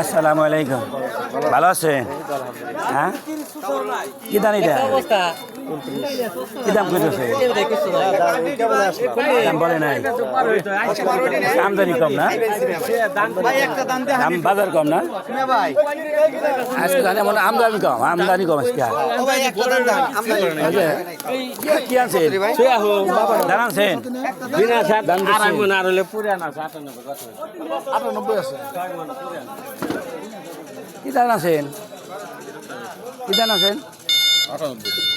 আসসালামু আলাইকুম। ভালো আছেন? হ্যাঁ? কি এটা আমদানি কম না? দাম বাজার কম না? আজকে আমদানি কম আমদানি কম আজকে। দাম দিচ্ছেন। কি দাম আছেন কি দাম আছেন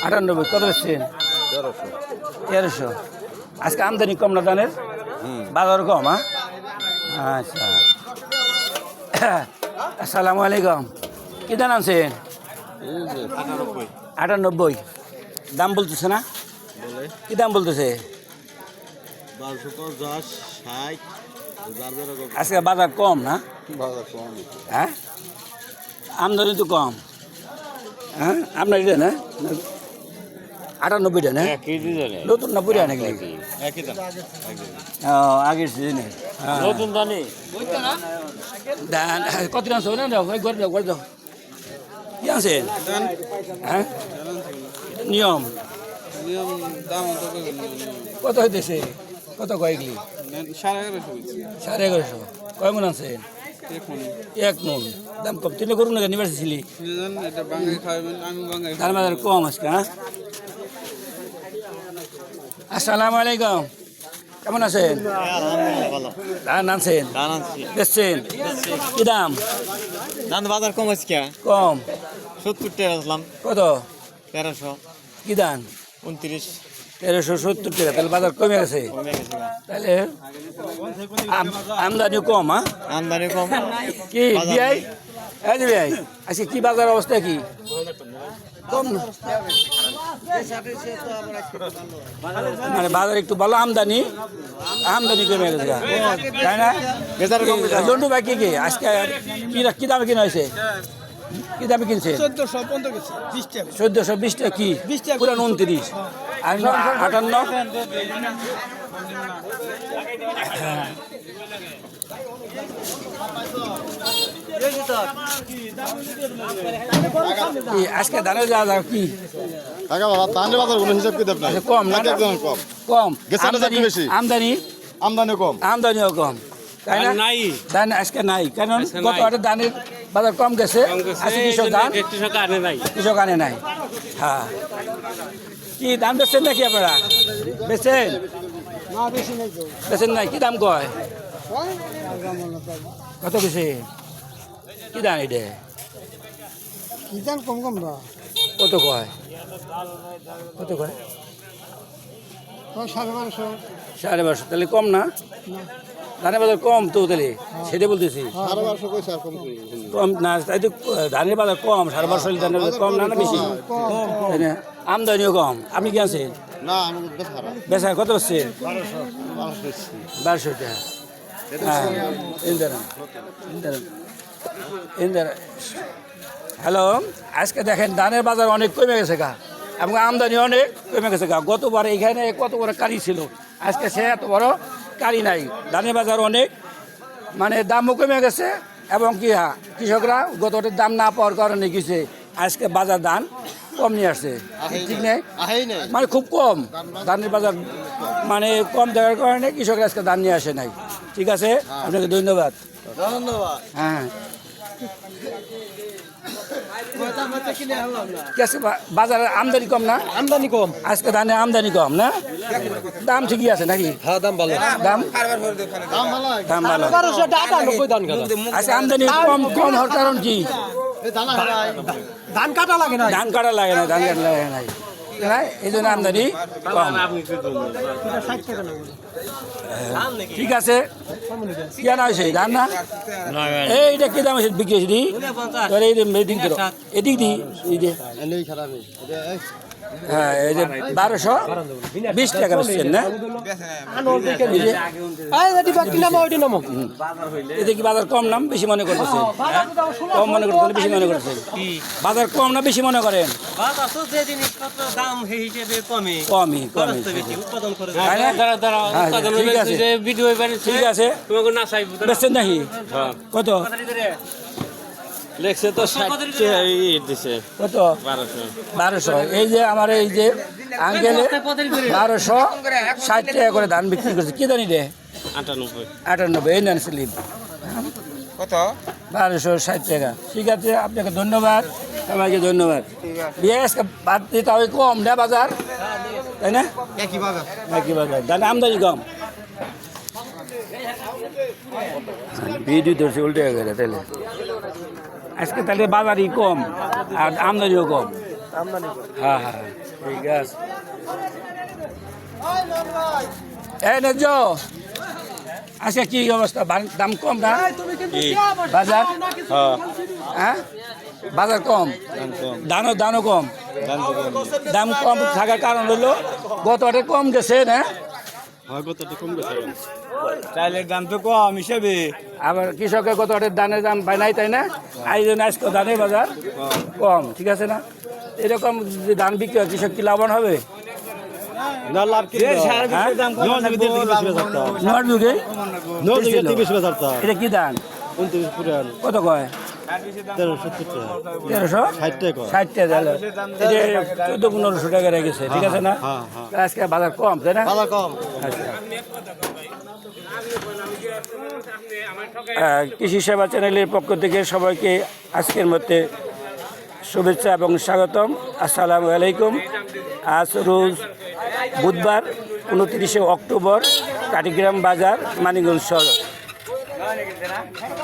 আটানব্বই। কত বেচছেন? তেরোশো। আজকে আমদানি কম না দানের বাজার কম হ্যাঁ? আচ্ছা। আসসালামু আলাইকুম। কি দাম আনছেন? আটানব্বই। দাম বলতেছে না? কি দাম বলতেছে? আজকে বাজার কম না? বাজার কম। হ্যাঁ? আমদানি তো কম। হ্যাঁ? আপনার এটা না? আটানব্বইটা না? নতুন না পুরিয়া নাকি? আগের সিজনে। নতুন দানি। ধান কত না ওই করে দাও করে দাও। কি আনছেন হ্যাঁ? নিয়ম। নিয়ম কত হইতেছে? কত কয়েকলি সাড়ে এগারোশো সাড়ে এগারোশো। কয় মন এখন এক মন। দাম কম। তিনে করুন না নিবাসী ছিলি? তার বাজার কম আজকে হ্যাঁ? আসসালামু আলাইকুম। কেমন আছেন? ভালো ধান আনছেন বেচছেন? কি দাম? ধান বাজার কম আছে কম। সত্তর টাকা আসলাম কত? তেরোশো। কি দাম? উনত্রিশ। তেরোশো সত্তর টাকা তাহলে বাজার কমে গেছে। তাহলে আম- আমদানি কম হ্যাঁ? আমদানি কম। কি বিআই? এই যে বিআই আজকে কি বাজার অবস্থা কি? কম। মানে বাজার একটু ভালো আমদানি আমদানি কমে গেছে তাই না? জন্টু ভাই কি কি? আজকে কি দামে কিনা হয়েছে? কি দামে কিনছে? চোদ্দশো বিশ টাকা। কি? পুরান উনত্রিশ। ন- আটান্ন? আজকে ধানের যা যা কি? কাকা বাবা তাহলে বাজার কোনো হিসাব কিতাব নাই আচ্ছা, কম না? এক কম। কম। আমদানি বেশি। আমদানি? কম। আমদানিও কম। তাই না? নাই। আজকে নাই। কারণ গত ধানের বাজার কম গেছে। কৃষক ধান? কৃষক আনে নাই। কৃষক আনে নাই। হ্যাঁ। কি দাম বেচছেন নাকি আপনারা? বেচছেন? বেচেন নাই কি দাম কয়? কত বেশি কি দাম এটা কিজান কম কম কত কয়? কত কয়? সাড়ে বারোশো। সাড়ে বারোশো তাহলে কম না। ধানের বাজার কম তো তাহলে সেটা বলতেছি। কম না তাই তো ধানের বাজার কম সাড়ে বারোশো ধানের বাজার কম না না বেশি? আমদানিও কম। আপনি কি আছেন বেচা কত হচ্ছে? বারোশো টাকা। হ্যাঁ হ্যালো আজকে দেখেন ধানের বাজার অনেক কমে গেছে গা এবং আমদানি অনেক কমে গেছে গা। গতবার এখানে কত বড় কারি ছিল? আজকে সে এত বড় কারি নাই। ধানের বাজার অনেক মানে দামও কমে গেছে এবং কি হ্যাঁ কৃষকরা গতটের দাম না পাওয়ার কারণে কিছু আজকে বাজার দাম কম নিয়ে আসছে। ঠিক নেই। মানে খুব কম। ধানের বাজার মানে কম দেওয়ার কারণে কৃষকরা আজকে ধান নিয়ে আসে নাই। ঠিক আছে? আপনাকে ধন্যবাদ। ধন্যবাদ। হ্যাঁ। বাজারে আমদানি কম না? আমদানি কম। আজকে ধানের আমদানি কম না? দাম ঠিকই আছে নাকি? হ্যাঁ দাম ভালো। দাম? দাম ভালো। ধান আজকে আমদানি কম কম। হওয়ার কারণ কি? ধান কাটা লাগে। না ধান কাটা লাগে না ধান কাটা লাগে নাই। এই জন্য আমদানি কম। ঠিক আছে। কি আনা হয়েছে? ধান না? এইটা কি দাম বিক্রি হয়েছে তোর এই যে এদিক এদিক দি এই যে এনেই খারাপ এটা এই হ্যাঁ এই যে বারোশো বিশ টাকা বেচছেন না? এই যে, এতে কি বাজার কম নাম? বেশি মনে করতেছেন? কম মনে বেশি মনে করতেছেন। বাজার কম না বেশি মনে করেন? যে জিনিসপত্র দাম সেই হিসেবে কমে। কমই খরচ কমই তো বেশি উৎপাদন খরচ দাঁড়া দাঁড়া উৎপাদন ঠিক হইবে, আছে। যে ভিডিও ঠিক আছে। তোমাকে না চাইব বেচছেন নাকি? কত? লেখছে তো দিছে? কত? বারোশো। বারোশো। এই যে আমার এই যে আঙ্কেলে বারোশো ষাট টাকা করে ধান বিক্রি করছে। কি জানি রে আটানব্বই। আটানব্বই। এই নেন স্লিপ। কত? বারোশো ষাট টাকা। ঠিক আছে আপনাকে ধন্যবাদ। সবাইকে ধন্যবাদ। বিয়ে আজকে বাদ দিতে হবে কম না বাজার? তাই না? একই বাজার। একই বাজার। ধান আমদানি কম। ভিডিও ধরছে উল্টে গেলে তাহলে। আজকে তাহলে বাজারই কম আর আমদানিও কম। হ্যাঁ হ্যাঁ ঠিক আছে। এই ন্যায্য আচ্ছা কি অবস্থা? দাম কম না? বাজার? হ্যাঁ। বাজার কম। দানও দানও কম। দাম কম থাকার কারণ হলো গত হাটে কম গেছে না? চাইলের দাম তো কম হিসেবে। আবার কৃষকের কত হাটের ধানের দাম পায় নাই তাই না? আই জন্য আজকে ধানের বাজার কম ঠিক আছে না? এরকম যদি ধান বিক্রি হয় কৃষক কি লাভবান হবে? হ্যাঁ? এটা কি ধান? কত কয়? টাকা। তেরোশো? ষাট টাকা। ষাট টাকা চোদ্দ পনেরোশো টাকা রেখেছে ঠিক আছে না? আজকে বাজার কম তাই না? কম। আচ্ছা। কৃষি সেবা চ্যানেলের পক্ষ থেকে সবাইকে আজকের মধ্যে শুভেচ্ছা এবং স্বাগতম। আসসালামু আলাইকুম। আজ রোজ বুধবার উনত্রিশে অক্টোবর কাটিগ্রাম বাজার মানিগঞ্জ শহর